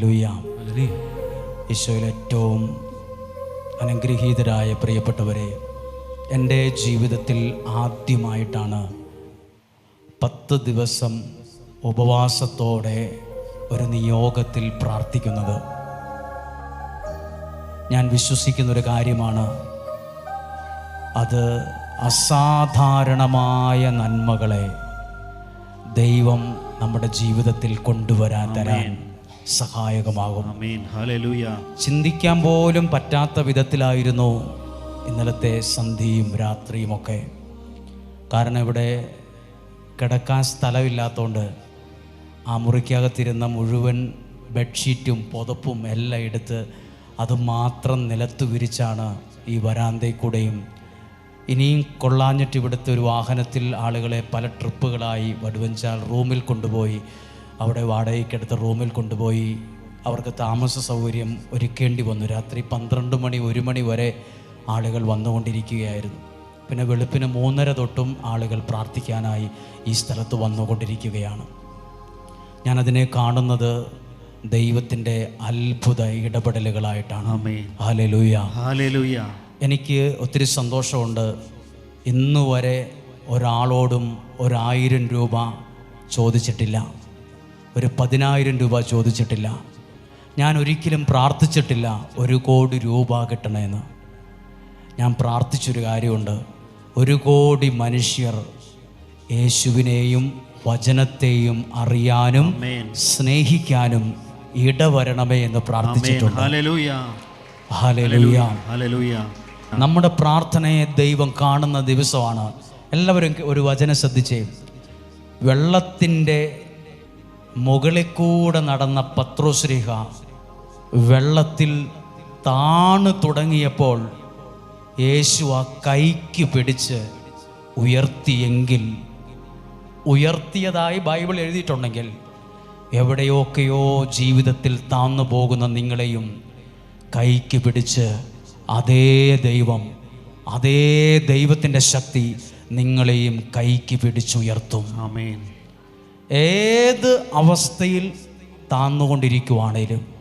Hallelujah ഈശോയിൽ ഏറ്റവും അനുഗ്രഹീതരായ പ്രിയപ്പെട്ടവരെ എന്റെ ജീവിതത്തിൽ ആദ്യമായിട്ടാണ് പത്ത് ദിവസം ഉപവാസത്തോടെ ഒരു നിയോഗത്തിൽ പ്രാർത്ഥിക്കുന്നത്. ഞാൻ വിശ്വസിക്കുന്നൊരു കാര്യമാണ്. അത് അസാധാരണമായ നന്മകളെ ദൈവം നമ്മുടെ ജീവിതത്തിൽ കൊണ്ടുവരാൻ തരാൻ. സഹായകമാകും. ചിന്തിക്കാൻ പോലും പറ്റാത്ത വിധത്തിലായിരുന്നു ഇന്നലത്തെ സന്ധിയും രാത്രിയുമൊക്കെ. കാരണം ഇവിടെ കിടക്കാൻ സ്ഥലമില്ലാത്തതുകൊണ്ട് ആ മുറിക്കകത്തിരുന്ന മുഴുവൻ ബെഡ്ഷീറ്റും പുതപ്പും എല്ലാം എടുത്ത് അത് മാത്രം നിലത്ത് വിരിച്ചാണ് ഈ വരാന്തയിൽ കൂടെയും ഇനിയും കൊള്ളാഞ്ഞിട്ട് ഇവിടുത്തെ ഒരു വാഹനത്തിൽ ആളുകളെ പല ട്രിപ്പുകളായി വടുവഞ്ചാൽ റൂമിൽ കൊണ്ടുപോയി അവിടെ വാടകയ്ക്കെടുത്ത റൂമിൽ കൊണ്ടുപോയി അവർക്ക് താമസ സൗകര്യം ഒരുക്കേണ്ടി വന്നു. രാത്രി പന്ത്രണ്ട് മണി ഒരു മണി വരെ ആളുകൾ വന്നുകൊണ്ടിരിക്കുകയായിരുന്നു. പിന്നെ വെളുപ്പിന് മൂന്നര തൊട്ടും ആളുകൾ പ്രാർത്ഥിക്കാനായി ഈ സ്ഥലത്ത് വന്നുകൊണ്ടിരിക്കുകയാണ്. ഞാനതിനെ കാണുന്നത് ദൈവത്തിന്റെ അത്ഭുത ഇടപെടലുകളായിട്ടാണ്. ഹാലലൂയ. എനിക്ക് ഒത്തിരി സന്തോഷമുണ്ട്. ഇന്നുവരെ ഒരാളോടും ഒരായിരം രൂപ ചോദിച്ചിട്ടില്ല. ഒരു പതിനായിരം രൂപ ചോദിച്ചിട്ടില്ല. ഞാൻ ഒരിക്കലും പ്രാർത്ഥിച്ചിട്ടില്ല ഒരു കോടി രൂപ കിട്ടണമെന്ന് ഞാൻ പ്രാർത്ഥിച്ചൊരു കാര്യമുണ്ട്. ഒരു കോടി മനുഷ്യർ യേശുവിനെയും വചനത്തെയും അറിയാനും സ്നേഹിക്കാനും ഇടവരണമേ എന്ന് പ്രാർത്ഥിച്ചിട്ടുണ്ട്. നമ്മുടെ പ്രാർത്ഥനയെ ദൈവം കാണുന്ന ദിവസമാണ്. എല്ലാവരും ഒരു വചനം ശ്രദ്ധിച്ചേ. വെള്ളത്തിന്റെ മുകളിൽ കൂടെ നടന്ന പത്രോശ്രീഹ വെള്ളത്തിൽ താണു തുടങ്ങിയപ്പോൾ യേശു ആ കൈക്ക് പിടിച്ച് ഉയർത്തിയെങ്കിൽ ഉയർത്തിയതായി ബൈബിൾ എഴുതിയിട്ടുണ്ടെങ്കിൽ എവിടെയൊക്കെയോ ജീവിതത്തിൽ താന്നു പോകുന്ന നിങ്ങളെയും കൈക്ക് പിടിച്ച് അതേ ദൈവം അതേ ദൈവത്തിന്റെ ശക്തി നിങ്ങളെയും കൈക്ക് പിടിച്ചുയർത്തും. ആമേൻ. ഏത് അവസ്ഥയിൽ താന്നുകൊണ്ടിരിക്കുവാണേലും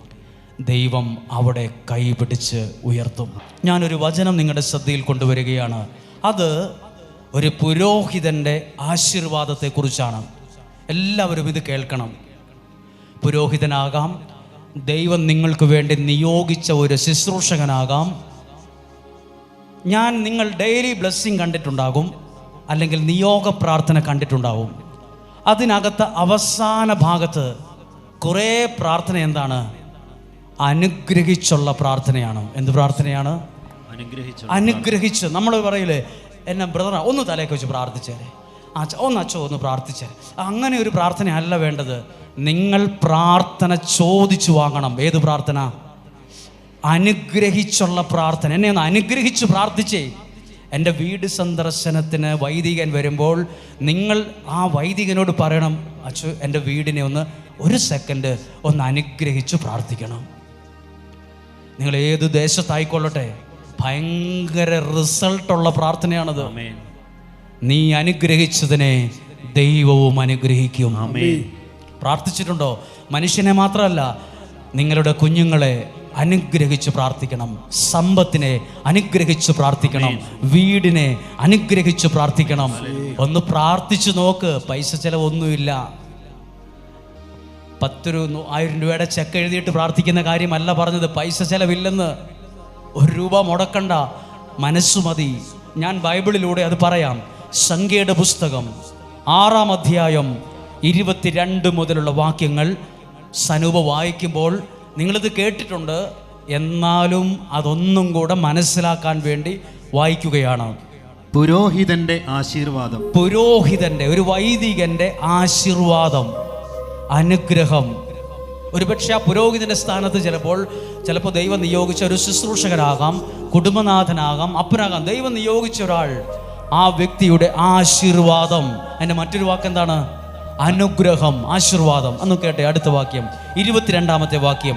ദൈവം അവിടെ കൈപിടിച്ച് ഉയർത്തും. ഞാനൊരു വചനം നിങ്ങളുടെ ശ്രദ്ധയിൽ കൊണ്ടുവരികയാണ്. അത് ഒരു പുരോഹിതന്റെ ആശീർവാദത്തെക്കുറിച്ചാണ്. എല്ലാവരും ഇത് കേൾക്കണം. പുരോഹിതനാകാം. ദൈവം നിങ്ങൾക്ക് വേണ്ടി നിയോഗിച്ച ഒരു ശുശ്രൂഷകനാകാം. ഞാൻ നിങ്ങൾ ഡെയിലി ബ്ലെസ്സിങ് കണ്ടിട്ടുണ്ടാകും. അല്ലെങ്കിൽ നിയോഗ പ്രാർത്ഥന കണ്ടിട്ടുണ്ടാകും. അതിനകത്ത് അവസാന ഭാഗത്ത് കുറേ പ്രാർത്ഥന എന്താണ്? അനുഗ്രഹിച്ചുള്ള പ്രാർത്ഥനയാണ്. എന്ത് പ്രാർത്ഥനയാണ്? അനുഗ്രഹിച്ചു അനുഗ്രഹിച്ച്. നമ്മൾ പറയില്ലേ എന്നെ ബ്രദർ ഒന്ന് തലയൊക്കെ വെച്ച് പ്രാർത്ഥിച്ചേ അച്ഛ ഒന്ന് അച്ഛോ ഒന്ന് പ്രാർത്ഥിച്ചേ അങ്ങനെ ഒരു പ്രാർത്ഥന അല്ല വേണ്ടത്. നിങ്ങൾ പ്രാർത്ഥന ചോദിച്ചു വാങ്ങണം. ഏത് പ്രാർത്ഥന? അനുഗ്രഹിച്ചുള്ള പ്രാർത്ഥന. എന്നെ ഒന്ന് അനുഗ്രഹിച്ച് പ്രാർത്ഥിച്ചേ. എന്റെ വീട് സന്ദർശനത്തിന് വൈദികൻ വരുമ്പോൾ നിങ്ങൾ ആ വൈദികനോട് പറയണം അച്ഛ എന്റെ വീടിനെ ഒന്ന് ഒരു സെക്കൻഡ് ഒന്ന് അനുഗ്രഹിച്ച് പ്രാർത്ഥിക്കണം. നിങ്ങൾ ഏത് ദേശത്തായിക്കൊള്ളട്ടെ ഭയങ്കര റിസൾട്ടുള്ള പ്രാർത്ഥനയാണത്. നീ അനുഗ്രഹിച്ചതിനെ ദൈവവും അനുഗ്രഹിക്കും. പ്രാർത്ഥിച്ചിട്ടുണ്ടോ? മനുഷ്യനെ മാത്രമല്ല നിങ്ങളുടെ കുഞ്ഞുങ്ങളെ അനുഗ്രഹിച്ച് പ്രാർത്ഥിക്കണം. സമ്പത്തിനെ അനുഗ്രഹിച്ച് പ്രാർത്ഥിക്കണം. വീടിനെ അനുഗ്രഹിച്ച് പ്രാർത്ഥിക്കണം. ഒന്ന് പ്രാർത്ഥിച്ചു നോക്ക്. പൈസ ചിലവൊന്നുമില്ല. പത്തൊരു രൂപ ആയിരം രൂപയുടെ ചെക്ക് എഴുതിയിട്ട് പ്രാർത്ഥിക്കുന്ന കാര്യമല്ല പറഞ്ഞത്. പൈസ ചിലവില്ലെന്ന്. ഒരു രൂപ മുടക്കണ്ട. മനസ്സു മതി. ഞാൻ ബൈബിളിലൂടെ അത് പറയാം. സംഖ്യയുടെ പുസ്തകം ആറാം അധ്യായം ഇരുപത്തിരണ്ട് മുതലുള്ള വാക്യങ്ങൾ സനൂപ വായിക്കുമ്പോൾ നിങ്ങളിത് കേട്ടിട്ടുണ്ട്. എന്നാലും അതൊന്നും കൂടെ മനസ്സിലാക്കാൻ വേണ്ടി വായിക്കുകയാണ്. പുരോഹിതന്റെ ആശീർവാദം. പുരോഹിതന്റെ ഒരു വൈദികന്റെ ആശീർവാദം അനുഗ്രഹം. ഒരുപക്ഷെ ആ പുരോഹിതന്റെ സ്ഥാനത്ത് ചിലപ്പോൾ ചിലപ്പോൾ ദൈവം നിയോഗിച്ച ഒരു ശുശ്രൂഷകനാകാം കുടുംബനാഥനാകാം അപ്പനാകാം. ദൈവം നിയോഗിച്ച ഒരാൾ ആ വ്യക്തിയുടെ ആശീർവാദം. എന്റെ മറ്റൊരു വാക്ക് എന്താണ് അനുഗ്രഹം ആശീർവാദം അന്ന് കേട്ടെ അടുത്ത വാക്യം. ഇരുപത്തിരണ്ടാമത്തെ വാക്യം.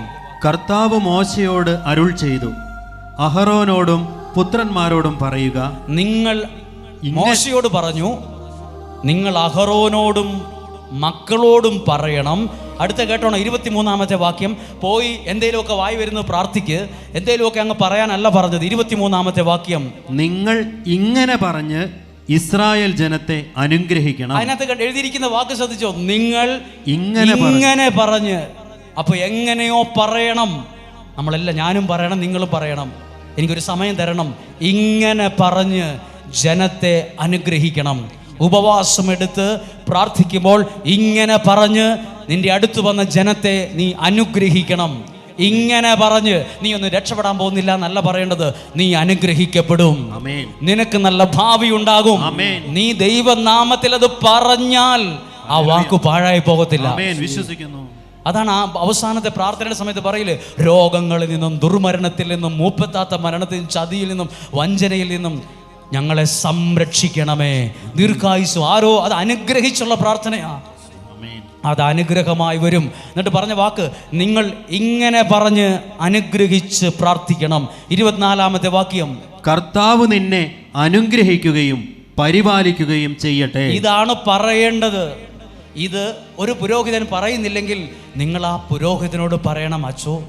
കർത്താവ് മോശയോട് അരുൾ ചെയ്തു. അഹറോനോടും പുത്രന്മാരോടും പറയുക നിങ്ങൾ മോശയോട് പറഞ്ഞു നിങ്ങൾ അഹറോനോടും മക്കളോടും പറയണം. അടുത്ത കേട്ടോണം ഇരുപത്തിമൂന്നാമത്തെ വാക്യം. പോയി എന്തേലുമൊക്കെ വായി വരുന്നത് പ്രാർത്ഥിക്ക്. എന്തേലുമൊക്കെ അങ്ങ് പറയാനല്ല പറഞ്ഞത്. ഇരുപത്തിമൂന്നാമത്തെ വാക്യം. നിങ്ങൾ ഇങ്ങനെ പറഞ്ഞ് ഇസ്രായേൽ ജനത്തെ അനുഗ്രഹിക്കണം. അതിനകത്ത് എഴുതിയിരിക്കുന്ന വാക്ക് ശ്രദ്ധിച്ചോ? നിങ്ങൾ ഇങ്ങനെ പറഞ്ഞ്. ഇങ്ങനെ പറഞ്ഞ്. അപ്പൊ എങ്ങനെയോ പറയണം. നമ്മളെല്ലാം ഞാനും പറയണം നിങ്ങളും പറയണം. എനിക്കൊരു സമയം തരണം. ഇങ്ങനെ പറഞ്ഞ് ജനത്തെ അനുഗ്രഹിക്കണം. ഉപവാസം എടുത്ത് പ്രാർത്ഥിക്കുമ്പോൾ ഇങ്ങനെ പറഞ്ഞ് നിന്റെ അടുത്ത് വന്ന ജനത്തെ നീ അനുഗ്രഹിക്കണം. ഇങ്ങനെ പറഞ്ഞ് നീ ഒന്ന് രക്ഷപ്പെടാൻ പോകുന്നില്ല എന്നല്ല പറയേണ്ടത്. നീ അനുഗ്രഹിക്കപ്പെടും. നിനക്ക് നല്ല ഭാവി ഉണ്ടാകും. നീ ദൈവനാമത്തിൽ അത് പറഞ്ഞാൽ ആ വാക്ക് പാഴായി പോകത്തില്ല. വിശ്വസിക്കുന്നു. അതാണ് ആ അവസാനത്തെ പ്രാർത്ഥനയുടെ സമയത്ത് പറയില്ലേ? രോഗങ്ങളിൽ നിന്നും ദുർമരണത്തിൽ നിന്നും മൂപ്പത്താത്ത മരണത്തിൽ നിന്നും ചതിയിൽ നിന്നും വഞ്ചനയിൽ നിന്നും ഞങ്ങളെ സംരക്ഷിക്കണമേ. ദീർഘായുസ്. ആരോ അത് അനുഗ്രഹിച്ചുള്ള പ്രാർത്ഥനയാ. അമേൻ അത് അനുഗ്രഹമായി വരും. എന്നിട്ട് പറഞ്ഞ വാക്ക് നിങ്ങൾ ഇങ്ങനെ പറഞ്ഞ് അനുഗ്രഹിച്ച് പ്രാർത്ഥിക്കണം. ഇരുപത്തിനാലാമത്തെ വാക്യം. കർത്താവ് നിന്നെ അനുഗ്രഹിക്കുകയും പരിപാലിക്കുകയും ചെയ്യട്ടെ. ഇതാണ് പറയേണ്ടത്. ഇത് ഒരു പുരോഹിതൻ പറയുന്നില്ലെങ്കിൽ നിങ്ങൾ ആ പുരോഹിതനോട് പറയണം അച്ചോ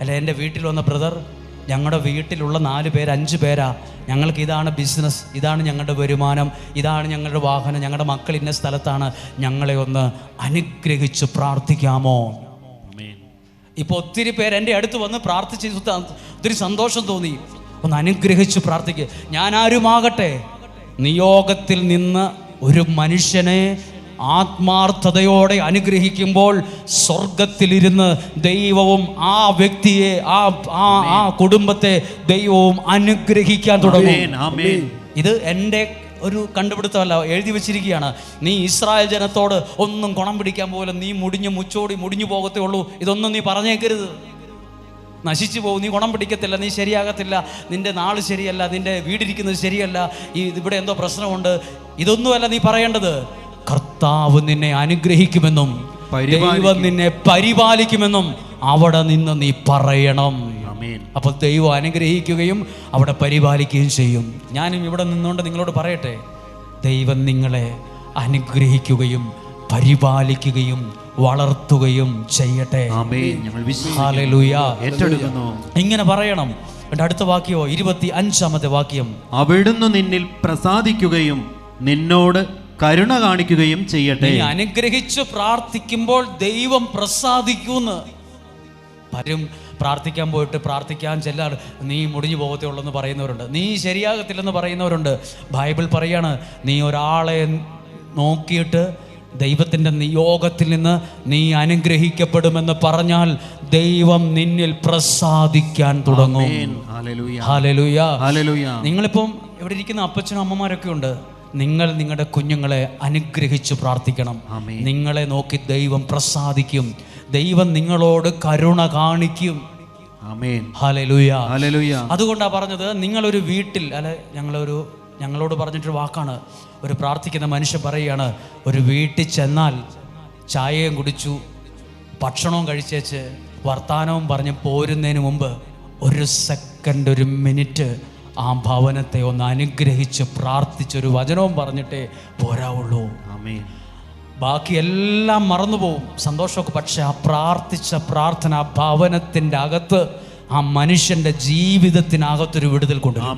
അല്ല എന്റെ വീട്ടിൽ വന്ന ബ്രദർ ഞങ്ങളുടെ വീട്ടിലുള്ള നാല് പേര് അഞ്ച് പേരാ. ഞങ്ങൾക്ക് ഇതാണ് ബിസിനസ് ഇതാണ് ഞങ്ങളുടെ വരുമാനം ഇതാണ് ഞങ്ങളുടെ വാഹനം ഞങ്ങളുടെ മക്കൾ ഇന്ന സ്ഥലത്താണ്. ഞങ്ങളെ ഒന്ന് അനുഗ്രഹിച്ച് പ്രാർത്ഥിക്കാമോ? ഇപ്പൊ ഇപ്പോൾ ഒത്തിരി പേര് എന്റെ അടുത്ത് വന്ന് പ്രാർത്ഥിച്ച് ഒത്തിരി സന്തോഷം തോന്നി. ഒന്ന് അനുഗ്രഹിച്ച് പ്രാർത്ഥിക്കുക ഞാൻ ആരുമാകട്ടെ? നിയോഗത്തിൽ നിന്ന് ഒരു മനുഷ്യനെ ആത്മാർത്ഥതയോടെ അനുഗ്രഹിക്കുമ്പോൾ സ്വർഗത്തിലിരുന്ന് ദൈവവും ആ വ്യക്തിയെ ആ ആ കുടുംബത്തെ ദൈവവും അനുഗ്രഹിക്കാൻ തുടങ്ങും. ഇത് എന്റെ ഒരു കണ്ടുപിടുത്തമല്ല എഴുതി വെച്ചിരിക്കുകയാണ്. നീ ഇസ്രായേൽ ജനത്തോട് ഒന്നും ഗുണം പിടിക്കാൻ പോലും നീ മുടിഞ്ഞ് മുച്ചോടി മുടിഞ്ഞു പോകത്തേ ഉള്ളൂ. ഇതൊന്നും നീ പറഞ്ഞേക്കരുത്. നശിച്ചു പോകും നീ ഗുണം പിടിക്കത്തില്ല നീ ശരിയാകത്തില്ല. നിന്റെ നാൾ ശരിയല്ല നിന്റെ വീടിരിക്കുന്നത് ശരിയല്ല. ഈ ഇവിടെ എന്തോ പ്രശ്നമുണ്ട്. ഇതൊന്നുമല്ല നീ പറയേണ്ടത്. കർത്താവ് നിന്നെ അനുഗ്രഹിക്കുമെന്നും ദൈവം നിന്നെ പരിപാലിക്കുമെന്നും അവിടെ നിന്ന് നീ പറയണം. അപ്പോൾ ദൈവം അനുഗ്രഹിക്കുകയും അവിടെ പരിപാലിക്കുകയും ചെയ്യും. ഞാനും ഇവിടെ നിന്നുകൊണ്ട് നിങ്ങളോട് പറയട്ടെ. ദൈവം നിങ്ങളെ അനുഗ്രഹിക്കുകയും പരിപാലിക്കുകയും വളർത്തുകയും ചെയ്യട്ടെ. ഇങ്ങനെ പറയണം. അടുത്ത വാക്യോ ഇരുപത്തി അഞ്ചാമത്തെ വാക്യം. അവിടുന്ന് നിന്നിൽ പ്രസാദിക്കുകയും നിന്നോട് കരുണ കാണിക്കുകയും ചെയ്യട്ടെ. അനുഗ്രഹിച്ച് പ്രാർത്ഥിക്കുമ്പോൾ ദൈവം പ്രസാദിക്കുന്നു. പലരും പ്രാർത്ഥിക്കാൻ പോയിട്ട് പ്രാർത്ഥിക്കാൻ ചെല്ലാറ് നീ മുടിഞ്ഞു പോകത്തേ ഉള്ളെന്ന് പറയുന്നവരുണ്ട്. നീ ശരിയാകത്തില്ലെന്ന് പറയുന്നവരുണ്ട്. ബൈബിൾ പറയാണ് നീ ഒരാളെ നോക്കിയിട്ട് ദൈവത്തിന്റെ നിയോഗത്തിൽ നിന്ന് നീ അനുഗ്രഹിക്കപ്പെടുമെന്ന് പറഞ്ഞാൽ ദൈവം നിന്നിൽ പ്രസാദിക്കാൻ തുടങ്ങും. നിങ്ങളിപ്പം എവിടെ ഇരിക്കുന്ന അപ്പച്ചനും അമ്മമാരൊക്കെ ഉണ്ട്? നിങ്ങൾ നിങ്ങളുടെ കുഞ്ഞുങ്ങളെ അനുഗ്രഹിച്ച് പ്രാർത്ഥിക്കണം. നിങ്ങളെ നോക്കി ദൈവം പ്രസാദിക്കും. ദൈവം നിങ്ങളോട് കരുണ കാണിക്കും. അതുകൊണ്ടാണ് പറഞ്ഞത് നിങ്ങളൊരു വീട്ടിൽ അല്ലെ ഞങ്ങളൊരു ഞങ്ങളോട് പറഞ്ഞിട്ടൊരു വാക്കാണ്. ഒരു പ്രാർത്ഥിക്കുന്ന മനുഷ്യൻ പറയുകയാണ് ഒരു വീട്ടിൽ ചെന്നാൽ ചായയും കുടിച്ചു ഭക്ഷണവും കഴിച്ചേച്ച് വർത്തമാനവും പറഞ്ഞ് പോരുന്നതിന് മുമ്പ് ഒരു സെക്കൻഡ് ഒരു മിനിറ്റ് ആ ഭവനത്തെ ഒന്ന് അനുഗ്രഹിച്ച് പ്രാർത്ഥിച്ചൊരു വചനവും പറഞ്ഞിട്ടേ പോരാവുള്ളൂ. ആമേൻ. ബാക്കി എല്ലാം മറന്നുപോകും സന്തോഷമൊക്കെ. പക്ഷെ ആ പ്രാർത്ഥിച്ച പ്രാർത്ഥന ആ ഭവനത്തിന്റെ അകത്ത് ആ മനുഷ്യന്റെ ജീവിതത്തിനകത്തൊരു വിടുതൽ കൊണ്ടുവരും.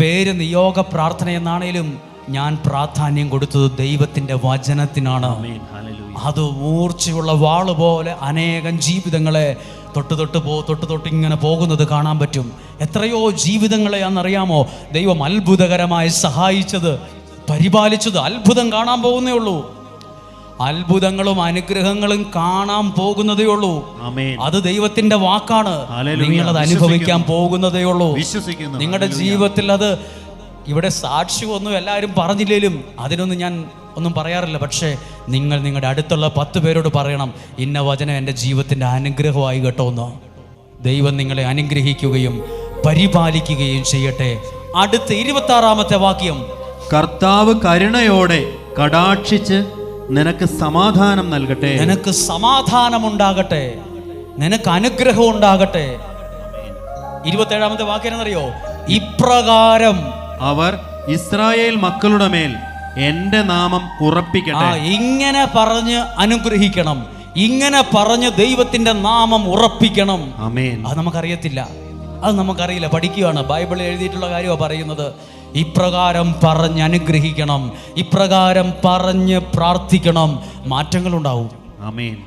പേര് നിയോഗ പ്രാർത്ഥന എന്നാണേലും ഞാൻ പ്രാധാന്യം കൊടുത്തത് ദൈവത്തിന്റെ വചനത്തിനാണ്. അത് മൂർച്ചയുള്ള വാൾ പോലെ അനേകം ജീവിതങ്ങളെ തൊട്ട് തൊട്ട് പോ തൊട്ട് തൊട്ട് ഇങ്ങനെ പോകുന്നത് കാണാൻ പറ്റും. എത്രയോ ജീവിതങ്ങളെ അന്നറിയാമോ? ദൈവം അത്ഭുതകരമായി സഹായിച്ചത് പരിപാലിച്ചത് അത്ഭുതം കാണാൻ പോകുന്നേ ഉള്ളൂ. അത്ഭുതങ്ങളും അനുഗ്രഹങ്ങളും കാണാൻ പോകുന്നതേ ഉള്ളൂ. അത് ദൈവത്തിന്റെ വാക്കാണ്. നിങ്ങൾ നിങ്ങളത് അനുഭവിക്കാൻ പോകുന്നതേ ഉള്ളൂ. നിങ്ങളുടെ ജീവിതത്തിൽ അത് ഇവിടെ സാക്ഷ്യമൊന്നും എല്ലാവരും പറഞ്ഞില്ലേലും അതിനൊന്നും ഞാൻ ഒന്നും പറയാറില്ല. പക്ഷേ നിങ്ങൾ നിങ്ങളുടെ അടുത്തുള്ള പത്ത് പേരോട് പറയണം ഇന്ന വചനം എന്റെ ജീവിതത്തിന്റെ അനുഗ്രഹമായി കേട്ടോ എന്ന്. ദൈവം നിങ്ങളെ അനുഗ്രഹിക്കുകയും പരിപാലിക്കുകയും ചെയ്യട്ടെ. അടുത്ത ഇരുപത്തി ആറാമത്തെ വാക്യം. കർത്താവ് കരുണയോടെ കടാക്ഷിച്ച് നിനക്ക് സമാധാനം നൽകട്ടെ. നിനക്ക് സമാധാനം ഉണ്ടാകട്ടെ. നിനക്ക് അനുഗ്രഹം ഉണ്ടാകട്ടെ. ഇരുപത്തേഴാമത്തെ വാക്യം എന്നറിയോ? ഇപ്രകാരം അവർ ഇസ്രായേൽ മക്കളുടെ മേൽ എന്റെ നാമം ഉറപ്പിക്കട്ടെ. ഇങ്ങനെ പറഞ്ഞ് അനുഗ്രഹിക്കണം. ഇങ്ങനെ പറഞ്ഞ് ദൈവത്തിന്റെ നാമം ഉറപ്പിക്കണം. അമേൻ അത് നമുക്കറിയത്തില്ല. അത് നമുക്കറിയില്ല. പഠിക്കുകയാണ്. ബൈബിളിൽ എഴുതിയിട്ടുള്ള കാര്യമാണ് പറയുന്നത്. ഇപ്രകാരം പറഞ്ഞ് അനുഗ്രഹിക്കണം. ഇപ്രകാരം പറഞ്ഞ് പ്രാർത്ഥിക്കണം. മാറ്റങ്ങളുണ്ടാവും.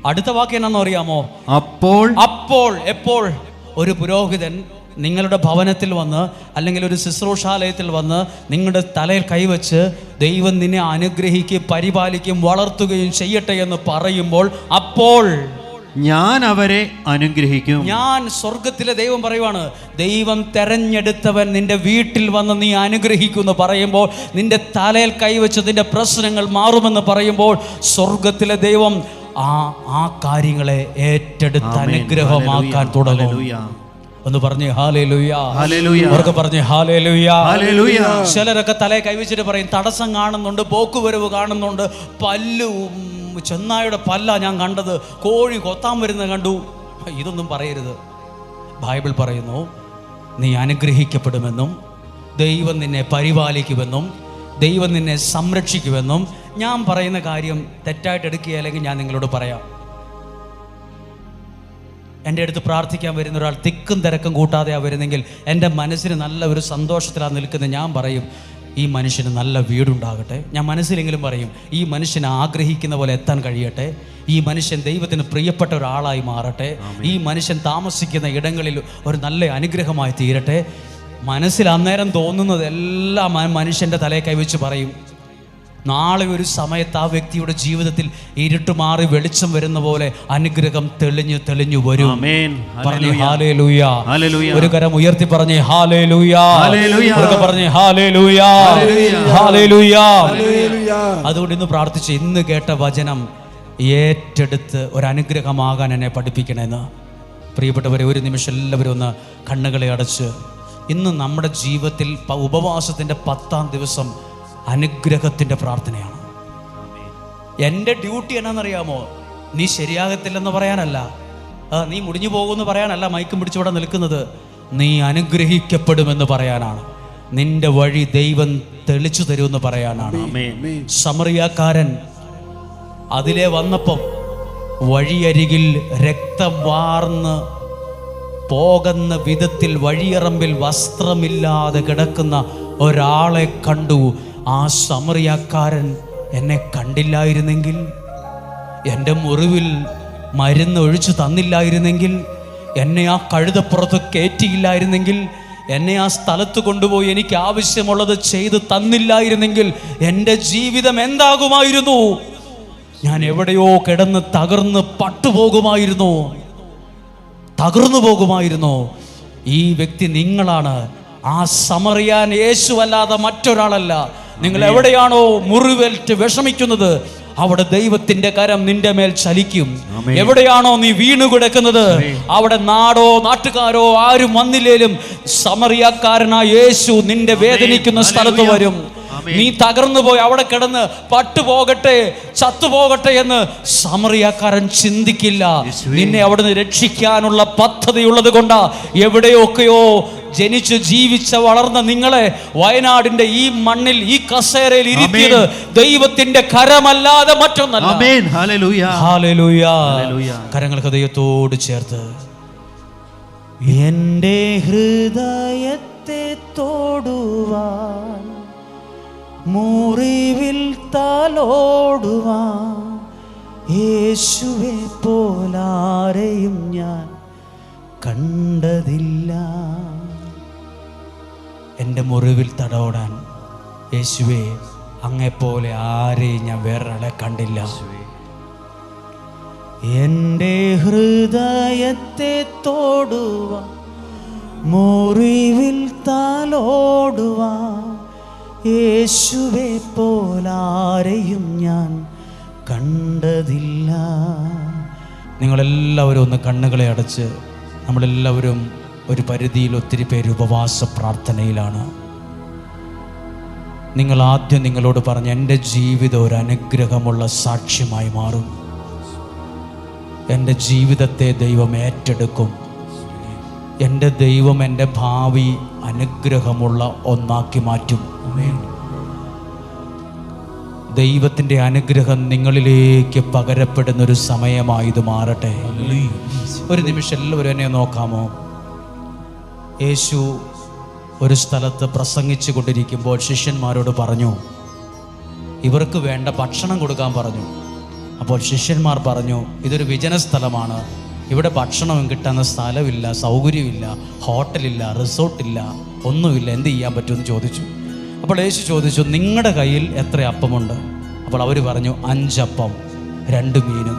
അടുത്ത വാക്ക് എന്നാന്ന് അറിയാമോ അപ്പോൾ അപ്പോൾ എപ്പോൾ? ഒരു പുരോഹിതൻ നിങ്ങളുടെ ഭവനത്തിൽ വന്ന് അല്ലെങ്കിൽ ഒരു ശുശ്രൂഷാലയത്തിൽ വന്ന് നിങ്ങളുടെ തലയിൽ കൈവച്ച് ദൈവം നിന്നെ അനുഗ്രഹിക്കുകയും പരിപാലിക്കുകയും വളർത്തുകയും ചെയ്യട്ടെ എന്ന് പറയുമ്പോൾ അപ്പോൾ ഞാൻ അവരെ അനുഗ്രഹിക്കും ഞാൻ സ്വർഗത്തിലെ ദൈവം പറയുവാണ് ദൈവം തെരഞ്ഞെടുത്തവൻ നിന്റെ വീട്ടിൽ വന്ന് നീ അനുഗ്രഹിക്കുമെന്ന് പറയുമ്പോൾ നിന്റെ തലയിൽ കൈവച്ച് നിന്റെ പ്രശ്നങ്ങൾ മാറുമെന്ന് പറയുമ്പോൾ സ്വർഗത്തിലെ ദൈവം ആ ആ കാര്യങ്ങളെ ഏറ്റെടുത്ത്. അനുഗ്രഹമാക്കാൻ തുടങ്ങും. ഒന്ന് പറഞ്ഞ്. അവർക്ക് പറഞ്ഞേ. ചിലരൊക്കെ തലയെ കൈവച്ചിട്ട് പറയും തടസ്സം കാണുന്നുണ്ട് പോക്കുവരവ് കാണുന്നുണ്ട്. പല്ലു ചെന്നായുടെ പല്ല ഞാൻ കണ്ടത്. കോഴി കൊത്താൻ വരുന്നത് കണ്ടു. ഇതൊന്നും പറയരുത്. ബൈബിൾ പറയുന്നു നീ അനുഗ്രഹിക്കപ്പെടുമെന്നും ദൈവം നിന്നെ പരിപാലിക്കുമെന്നും ദൈവം നിന്നെ സംരക്ഷിക്കുമെന്നും ഞാൻ പറയുന്ന കാര്യം തെറ്റായിട്ട് എടുക്കുക അല്ലെങ്കിൽ ഞാൻ നിങ്ങളോട് പറയാം. എന്റെ അടുത്ത് പ്രാർത്ഥിക്കാൻ വരുന്ന ഒരാൾ തിക്കും തിരക്കും കൂട്ടാതെയാണ് വരുന്നെങ്കിൽ എന്റെ മനസ്സിന് നല്ല ഒരു സന്തോഷത്തിലാണ് നിൽക്കുന്നത് ഞാൻ പറയും ഈ മനുഷ്യന് നല്ല വീടുണ്ടാകട്ടെ. ഞാൻ മനസ്സിലെങ്കിലും പറയും ഈ മനുഷ്യനെ ആഗ്രഹിക്കുന്ന പോലെ എത്താൻ കഴിയട്ടെ. ഈ മനുഷ്യൻ ദൈവത്തിന് പ്രിയപ്പെട്ട ഒരാളായി മാറട്ടെ. ഈ മനുഷ്യൻ താമസിക്കുന്ന ഇടങ്ങളിൽ ഒരു നല്ല അനുഗ്രഹമായി തീരട്ടെ. മനസ്സിൽ അന്നേരം തോന്നുന്നതെല്ലാം മനുഷ്യന്റെ തലയെ കൈവച്ച് പറയും നാളെ ഒരു സമയത്ത് ആ വ്യക്തിയുടെ ജീവിതത്തിൽ ഇരുട്ട് മാറി വെളിച്ചം വരുന്ന പോലെ അനുഗ്രഹം തെളിഞ്ഞു തെളിഞ്ഞു വരും. പറഞ്ഞേ ഹാലേ ലൂയ. ഒരു കരം ഉയർത്തി പറഞ്ഞു ഹാലേ ലൂയ. പറഞ്ഞേ ഹാലേ ലൂയ ഹാലേ ലൂയ അതുകൊണ്ട് ഇന്ന് പ്രാർത്ഥിച്ച് ഇന്ന് കേട്ട വചനം ഏറ്റെടുത്ത് ഒരു അനുഗ്രഹമാകാൻ എന്നെ പഠിപ്പിക്കണമെന്ന് പ്രിയപ്പെട്ടവരെ ഒരു നിമിഷം എല്ലാവരും ഒന്ന് കണ്ണുകളെ അടച്ച്. ഇന്ന് നമ്മുടെ ജീവിതത്തിൽ ഉപവാസത്തിന്റെ പത്താം ദിവസം അനുഗ്രഹത്തിന്റെ പ്രാർത്ഥനയാണ്. എന്റെ ഡ്യൂട്ടി എന്നാണെന്നറിയാമോ? നീ ശരിയാകത്തില്ലെന്ന് പറയാനല്ല. നീ മുടിഞ്ഞു പോകുമെന്ന് പറയാനല്ല മയക്കും പിടിച്ചിവിടെ നിൽക്കുന്നത്. നീ അനുഗ്രഹിക്കപ്പെടുമെന്ന് പറയാനാണ്. നിന്റെ വഴി ദൈവം തെളിച്ചു തരുമെന്ന് പറയാനാണ്. സമറിയാക്കാരൻ അതിലെ വന്നപ്പം വഴിയരികിൽ രക്തം വാർന്ന് പോകുന്ന വിധത്തിൽ വഴിയറമ്പിൽ വസ്ത്രമില്ലാതെ കിടക്കുന്ന ഒരാളെ കണ്ടു. ആ സമറിയാക്കാരൻ എന്നെ കണ്ടില്ലായിരുന്നെങ്കിൽ എന്റെ മുറിവിൽ മരുന്ന് ഒഴിച്ചു തന്നില്ലായിരുന്നെങ്കിൽ എന്നെ ആ കഴുതപ്പുറത്ത് കയറ്റിയില്ലായിരുന്നെങ്കിൽ എന്നെ ആ സ്ഥലത്ത് കൊണ്ടുപോയി എനിക്ക് ആവശ്യമുള്ളത് ചെയ്ത് തന്നില്ലായിരുന്നെങ്കിൽ എന്റെ ജീവിതം എന്താകുമായിരുന്നു? ഞാൻ എവിടെയോ കിടന്ന് തകർന്ന് പട്ടുപോകുമായിരുന്നു. തകർന്നു പോകുമായിരുന്നു. ഈ വ്യക്തി നിങ്ങളാണ്. ആ സമറിയാൻ യേശുവല്ലാതെ മറ്റൊരാളല്ല. നിങ്ങൾ എവിടെയാണോ മുറിവേൽറ്റ് വിഷമിക്കുന്നത് അവിടെ ദൈവത്തിന്റെ കരം നിന്റെ മേൽ ചലിക്കും. എവിടെയാണോ നീ വീണു കിടക്കുന്നത് അവിടെ നാടോ നാട്ടുകാരോ ആരും വന്നില്ലേലും സമറിയാക്കാരനായ യേശു നിന്റെ വേദനിക്കുന്ന സ്ഥലത്ത് വരും. നീ തകർന്നു പോയി അവിടെ കിടന്ന് പട്ടുപോകട്ടെ ചത്തുപോകട്ടെ എന്ന് സമറിയാക്കാരൻ ചിന്തിക്കില്ല. നിന്നെ അവിടുന്ന് രക്ഷിക്കാനുള്ള പദ്ധതിയുള്ളത് കൊണ്ടാ എവിടെയൊക്കെയോ ജനിച്ച് ജീവിച്ച വളർന്ന നിങ്ങളെ വയനാടിന്റെ ഈ മണ്ണിൽ ഈ കസേരയിൽ ഇരുത്തിയത് ദൈവത്തിന്റെ കരമല്ലാതെ മറ്റൊന്നല്ല. ആമേൻ. ദൈവത്തോട് ചേർത്ത്. എന്റെ ഹൃദയത്തെ തോടുവാൻ മുറിവിൽ താലോടുവാൻ യേശുവെ പോലാരെയും ഞാൻ കണ്ടതില്ല. എന്റെ മുറിവിൽ തടവിടാൻ യേശുവെ അങ്ങെപ്പോലെ ആരെയും ഞാൻ വേറൊരാളെ കണ്ടില്ല. എന്റെ ഹൃദയത്തെ തോടുവ മുറിവിൽ താലോടുവ. യേശുവെ പോലാരെയും ഞാൻ കണ്ടതില്ല. നിങ്ങളെല്ലാവരും ഒന്ന് കണ്ണുകളെ അടച്ച് നമ്മളെല്ലാവരും ഒരു പരിധിയിൽ ഒത്തിരി പേര് ഉപവാസ പ്രാർത്ഥനയിലാണ്. നിങ്ങൾ ആദ്യം നിങ്ങളോട് പറഞ്ഞ എന്റെ ജീവിതം ഒരു അനുഗ്രഹമുള്ള സാക്ഷ്യമായി മാറും. എന്റെ ജീവിതത്തെ ദൈവം ഏറ്റെടുക്കും. എന്റെ ദൈവം എന്റെ ഭാവി അനുഗ്രഹമുള്ള ഒന്നാക്കി മാറ്റും. ദൈവത്തിന്റെ അനുഗ്രഹം നിങ്ങളിലേക്ക് പകരപ്പെടുന്നൊരു സമയമായി ഇത് മാറട്ടെ ഒരു നിമിഷം എല്ലാവരും എന്നെ നോക്കാമോ? യേശു ഒരു സ്ഥലത്ത് പ്രസംഗിച്ചു കൊണ്ടിരിക്കുമ്പോൾ ശിഷ്യന്മാരോട് പറഞ്ഞു ഇവർക്ക് വേണ്ട ഭക്ഷണം കൊടുക്കാൻ പറഞ്ഞു. അപ്പോൾ ശിഷ്യന്മാർ പറഞ്ഞു ഇതൊരു വിജന സ്ഥലമാണ്. ഇവിടെ ഭക്ഷണം കിട്ടുന്ന സ്ഥലമില്ല സൗകര്യമില്ല ഹോട്ടലില്ല റിസോർട്ടില്ല ഒന്നുമില്ല. എന്ത് ചെയ്യാൻ പറ്റുമെന്ന് ചോദിച്ചു. അപ്പോൾ യേശു ചോദിച്ചു നിങ്ങളുടെ കയ്യിൽ എത്ര അപ്പമുണ്ട്? അപ്പോൾ അവർ പറഞ്ഞു അഞ്ചപ്പം രണ്ട് മീനും.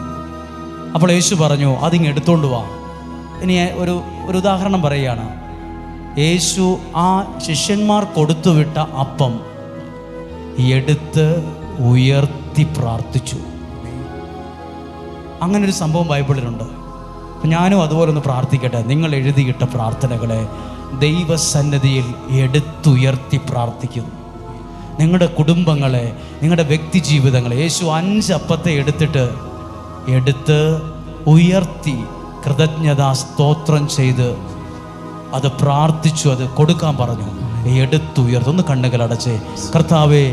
അപ്പോൾ യേശു പറഞ്ഞു അതിങ്ങ് എടുത്തോണ്ട് വാ. ഇനി ഒരു ഒരു ഉദാഹരണം പറയുകയാണ്. യേശു ആ ശിഷ്യന്മാർ കൊടുത്തുവിട്ട അപ്പം എടുത്ത് ഉയർത്തി പ്രാർത്ഥിച്ചു. അങ്ങനെ ഒരു സംഭവം ബൈബിളിലുണ്ട്. ഞാനും അതുപോലെ ഒന്ന് പ്രാർത്ഥിക്കട്ടെ. നിങ്ങൾ എഴുതിയിട്ട പ്രാർത്ഥനകളെ ദൈവസന്നദ്ധിയിൽ എടുത്തുയർത്തി പ്രാർത്ഥിക്കുന്നു. നിങ്ങളുടെ കുടുംബങ്ങളെ നിങ്ങളുടെ വ്യക്തി ജീവിതങ്ങളെ യേശു അഞ്ച് അപ്പത്തെ എടുത്തിട്ട് എടുത്ത് ഉയർത്തി കൃതജ്ഞതാ സ്തോത്രം ചെയ്ത് അത് പ്രാർത്ഥിച്ചു അത് കൊടുക്കാൻ പറഞ്ഞു. എടുത്തുയർത്ത് ഒന്ന് കണ്ണുകൾ അടച്ചേ. കർത്താവെ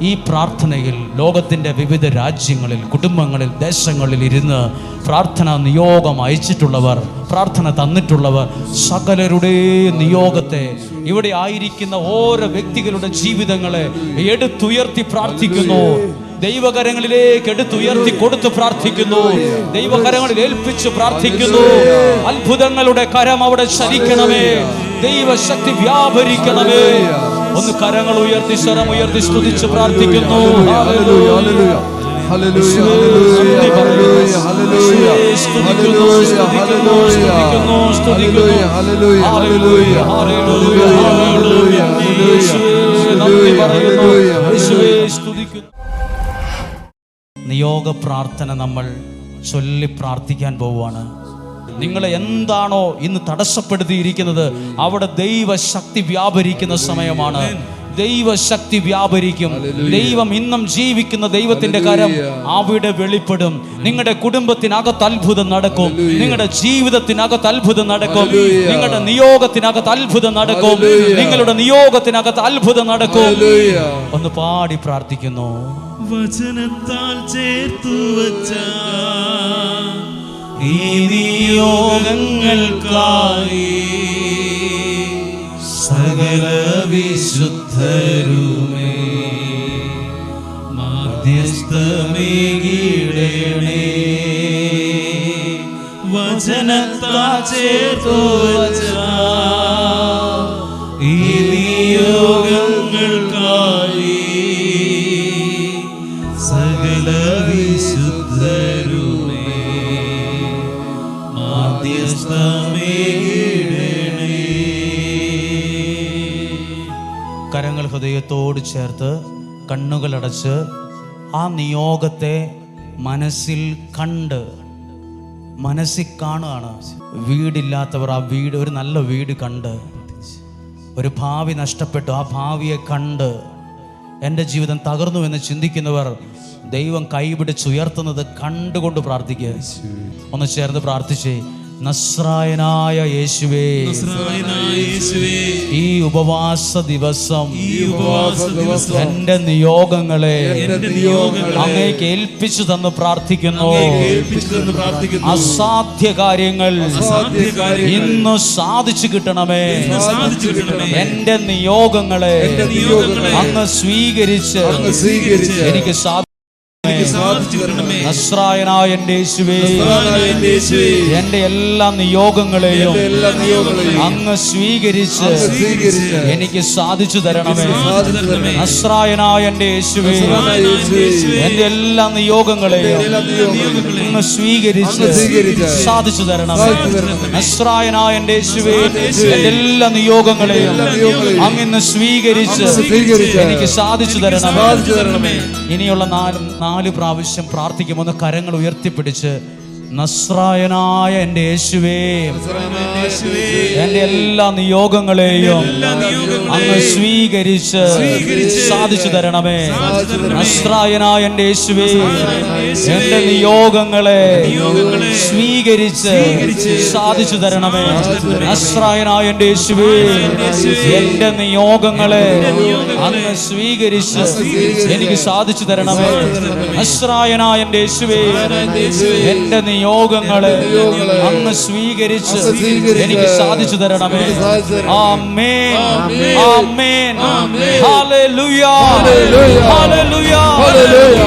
ഈ പ്രാർത്ഥനയിൽ ലോകത്തിന്റെ വിവിധ രാജ്യങ്ങളിൽ കുടുംബങ്ങളിൽ ദേശങ്ങളിൽ ഇരുന്ന് പ്രാർത്ഥന നിയോഗം അയച്ചിട്ടുള്ളവർ പ്രാർത്ഥന തന്നിട്ടുള്ളവർ സകലരുടെ നിയോഗത്തെ ഇവിടെ ആയിരിക്കുന്ന ഓരോ വ്യക്തികളുടെ ജീവിതങ്ങളെ എടുത്തുയർത്തി പ്രാർത്ഥിക്കുന്നു. ദൈവകരങ്ങളിലേക്ക് എടുത്തുയർത്തി കൊടുത്ത് പ്രാർത്ഥിക്കുന്നു. ദൈവകരങ്ങളിൽ ഏൽപ്പിച്ച് പ്രാർത്ഥിക്കുന്നു. അത്ഭുതങ്ങളുടെ കരം അവിടെ ശരിക്കണമേ ദൈവശക്തി വ്യാപരിക്കണമേ. ഒന്ന് കരങ്ങൾ ഉയർത്തി സ്വരം ഉയർത്തി സ്തുതിച്ച് പ്രാർത്ഥിക്കുന്നു. സ്തുതിക്കുന്നു, നിയോഗ പ്രാർത്ഥന നമ്മൾ ചൊല്ലി പ്രാർത്ഥിക്കാൻ പോവുകയാണ്. നിങ്ങളെ എന്താണോ ഇന്ന് തടസ്സപ്പെടുത്തിയിരിക്കുന്നത് അവിടെ ദൈവശക്തി വ്യാപരിക്കുന്ന സമയമാണ്. ദൈവശക്തി വ്യാപരിക്കും. ദൈവം ഇന്നും ജീവിക്കുന്ന ദൈവത്തിന്റെ കരം അവിടെ വെളിപ്പെടും. നിങ്ങളുടെ കുടുംബത്തിനകത്ത് അത്ഭുതം നടക്കും. നിങ്ങളുടെ ജീവിതത്തിനകത്ത് അത്ഭുതം നടക്കും. നിങ്ങളുടെ നിയോഗത്തിനകത്ത് അത്ഭുതം നടക്കും. നിങ്ങളുടെ നിയോഗത്തിനകത്ത് അത്ഭുതം നടക്കും. ഒന്ന് പാടി പ്രാർത്ഥിക്കുന്നു. വചനത്താൽ ചേർത്തു വച്ച ഈ നിയോഗങ്ങൾക്കായി സകല വിശുദ്ധരുമേ മാധ്യസ്ഥമേകിടണേ. വചനത്താൽ ചേർത്തു വച്ച ഹൃദയത്തോട് ചേർത്ത് കണ്ണുകളടച്ച് ആ നിയോഗത്തെ മനസ്സിൽ കണ്ട് മനസ്സിൽ കാണുകയാണ്. വീടില്ലാത്തവർ ആ വീട് ഒരു നല്ല വീട് കണ്ട് ഒരു ഭാവി നഷ്ടപ്പെട്ടു. ആ ഭാവിയെ കണ്ട് എന്റെ ജീവിതം തകർന്നു എന്ന് ചിന്തിക്കുന്നവർ ദൈവം കൈപിടിച്ചുയർത്തുന്നത് കണ്ടുകൊണ്ട് പ്രാർത്ഥിക്കുക. ഒന്ന് ചേർന്ന് പ്രാർത്ഥിച്ചേ. നസ്രായനായ യേശുവേ. ഈ ഉപവാസ ദിവസം എന്റെ നിയോഗങ്ങളെ അങ്ങേക്ക് ഏൽപ്പിച്ചു തന്ന് പ്രാർത്ഥിക്കുന്നു. അസാധ്യ കാര്യങ്ങൾ ഇന്ന് സാധിച്ചു കിട്ടണമേ. എന്റെ നിയോഗങ്ങളെ അങ്ങ് സ്വീകരിച്ച് എനിക്ക് സാധിക്കും സാധിച്ചു നസ്രായനായ എന്റെ യേശുവേ എന്റെ എല്ലാ നിയോഗങ്ങളെയും അങ്ങ് സ്വീകരിച്ച് എനിക്ക് സാധിച്ചു തരണമേ. നസ്രായനായ എന്റെ യേശുവേ എന്റെ എല്ലാ നിയോഗങ്ങളെയും അങ്ങ് സ്വീകരിച്ച് സാധിച്ചു തരണമേ. നസ്രായനായ എന്റെ യേശുവേ എന്റെ എല്ലാ നിയോഗങ്ങളെയും അങ്ങ് ഇന്ന് സ്വീകരിച്ച് എനിക്ക് സാധിച്ചു തരണമേ. ഇനിയുള്ള നാല് നാല് പ്രാവശ്യം പ്രാർത്ഥിക്കും ഒന്ന് കരങ്ങൾ ഉയർത്തിപ്പിടിച്ച് നസ്രായനായ എന്റെ യേശുവേ. എന്റെ എല്ലാ നിയോഗങ്ങളെയും അങ്ങ് സ്വീകരിച്ച് സാധിച്ചു തരണമേ. നസ്രായനായ എന്റെ യേശുവേ. എന്റെ നിയോഗങ്ങളെ സ്വീകരിച്ച് സാധിച്ചു തരണമേ. നസ്രായനായ എന്റെ യേശുവേ. എന്റെ നിയോഗങ്ങളെ അങ്ങ് സ്വീകരിച്ച് എനിക്ക് സാധിച്ചു തരണമേ. നസ്രായനായ എന്റെ യേശുവേ. എന്റെ നിയോഗങ്ങളെ അങ്ങ് സ്വീകരിച്ച് എനിക്ക് സാധിച്ചു തരണമേ. ആമേൻ ആമേൻ. ഹല്ലേലൂയ. Hallelujah hallelujah.